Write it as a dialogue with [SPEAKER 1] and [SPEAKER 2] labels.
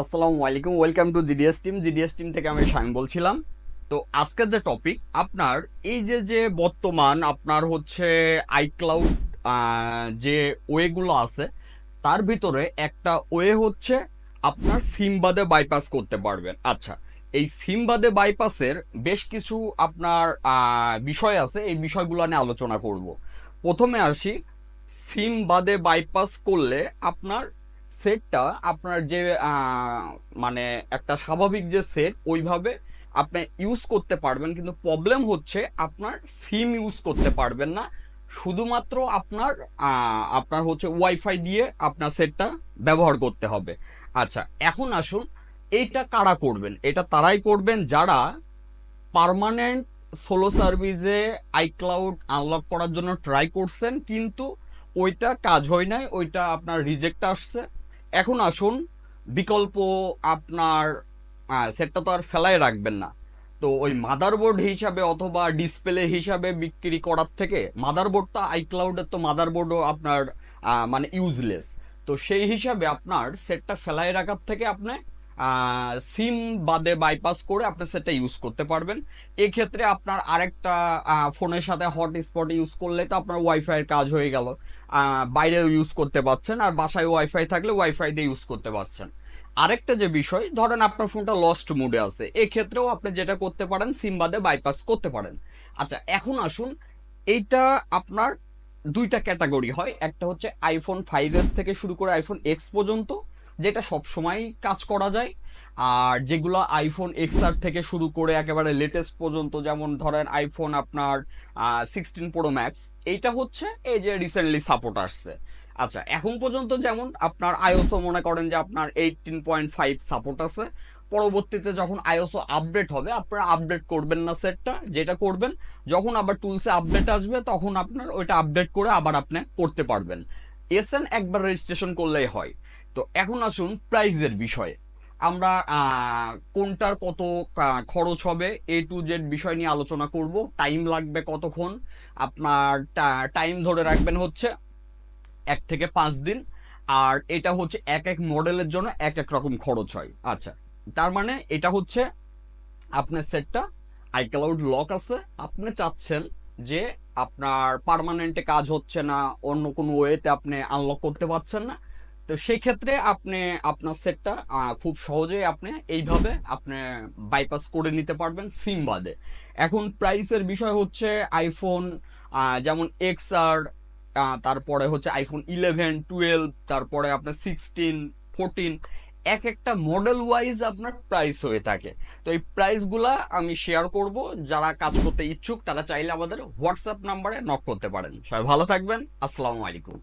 [SPEAKER 1] আসসালামু আলাইকুম welcome to GDS team GDS team থেকে আমি শামিম বলছিলাম। তো আজকের যে টপিক আপনার এই যে যে বর্তমান আপনার হচ্ছে আইক্লাউড যে ওয়েগুলো আছে, তার ভিতরে একটা ওয়ে হচ্ছে আপনার সিম বাদে বাইপাস করতে পারবেন। আচ্ছা এই সিম বাদে বাইপাসের বেশ কিছু আপনার বিষয় আছে, এই বিষয়গুলো নিয়ে আলোচনা করব। প্রথমে আসি সিম বাদে বাইপাস করলে আপনার সেটটা আপনার যে মানে একটা স্বাভাবিক যে সেট ওইভাবে আপনি ইউজ করতে পারবেন। কিন্তু প্রবলেম হচ্ছে আপনার সিম ইউজ করতে পারবেন না। শুধুমাত্র আপনার আপনার হচ্ছে ওয়াইফাই দিয়ে আপনার সেটটা ব্যবহার করতে হবে। আচ্ছা এখন আসুন, এইটা কারা করবেন? এটা তারাই করবেন যারা পার্মানেন্ট সোলো সার্ভিসে আইক্লাউড আনলক করার জন্য ট্রাই করছেন, কিন্তু ওইটা কাজ হয় নাই, ওইটা আপনার রিজেক্ট আসছে। এখন আসুন, বিকল্প আপনার সেটটা তো আর ফেলায় রাখবেন না। তো ওই মাদারবোর্ড হিসাবে অথবা ডিসপ্লে হিসাবে বিক্রি করার থেকে মাদারবোর্ডটা আইক্লাউডের তো মাদারবোর্ডও আপনার মানে ইউজলেস তো সেই হিসাবে আপনার সেটটা ফেলায় রাখার থেকে আপনি সিম বাদে বাইপাস করে আপনি সেটা ইউজ করতে পারবেন। এক্ষেত্রে আপনার আরেকটা ফোনের সাথে হটস্পট ইউজ করলে তো আপনার ওয়াইফাইয়ের কাজ হয়ে গেল। বাইরেও ইউজ করতে পারছেন আর বাসায় ওয়াইফাই থাকলে ওয়াইফাই দিয়ে ইউজ করতে পারছেন আরেকটা যে বিষয়, ধরেন আপনার ফোনটা লস্ট মুডে আছে, এক্ষেত্রেও আপনি যেটা করতে পারেন সিম বাদে বাইপাস করতে পারেন। আচ্ছা এখন আসুন, এইটা আপনার দুইটা ক্যাটাগরি হয়। একটা হচ্ছে আইফোন ফাইভ এস থেকে শুরু করে আইফোন এক্স পর্যন্ত যেটা সব সময় কাজ করা যায়। আর যেগুলো আইফোন এক্স আর থেকে শুরু করে একেবারে লেটেস্ট পর্যন্ত, যেমন ধরেন আইফোন আপনার সিক্সটিন প্রো ম্যাক্স এইটা হচ্ছে এই যে রিসেন্টলি সাপোর্ট আসছে। আচ্ছা এখন পর্যন্ত যেমন আপনার আইওসও মনে করেন যে আপনার এইটিন পয়েন্ট ফাইভ সাপোর্ট আছে। পরবর্তীতে যখন আইওসও আপডেট হবে, আপনারা আপডেট করবেন না সেটটা যেটা করবেন, যখন আবার টুলসে আপডেট আসবে, তখন আপনার ওইটা আপডেট করে আবার আপনি করতে পারবেন। এসএন একবার রেজিস্ট্রেশন করলেই হয়। তো এখন আসুন প্রাইজের বিষয়ে। আমরা কোনটার কত খরচ হবে এ টু জেড বিষয় নিয়ে আলোচনা করব। টাইম লাগবে কতক্ষণ? আপনার টাইম ধরে রাখবেন হচ্ছে এক থেকে পাঁচ দিন। আর এটা হচ্ছে এক এক মডেলের জন্য এক এক রকম খরচ হয়। আচ্ছা তার মানে এটা হচ্ছে আপনার সেটটা আইক্লাউড লক আছে। আপনি চাচ্ছেন যে আপনার পার্মানেন্টে কাজ হচ্ছে না, অন্য কোনো ওয়েতে আপনি আনলক করতে পারছেন না। তো সেই ক্ষেত্রে আপনি, আপনার সেটটা খুব সহজেই আপনি এইভাবে আপনি বাইপাস করে নিতে পারবেন সিম বাদে। এখন প্রাইসের বিষয় হচ্ছে আইফোন যেমন এক্স আর তারপরে হচ্ছে আইফোন ইলেভেন টুয়েলভ তারপরে আপনার সিক্সটিন ফোরটিন এক একটা মডেল ওয়াইজ আপনার প্রাইস হয়ে থাকে। তো এই প্রাইসগুলা আমি শেয়ার করব, যারা কাজ করতে ইচ্ছুক, তারা চাইলে আমাদের হোয়াটসঅ্যাপ নাম্বারে নক করতে পারেন। সবাই ভালো থাকবেন, আসসালামু আলাইকুম।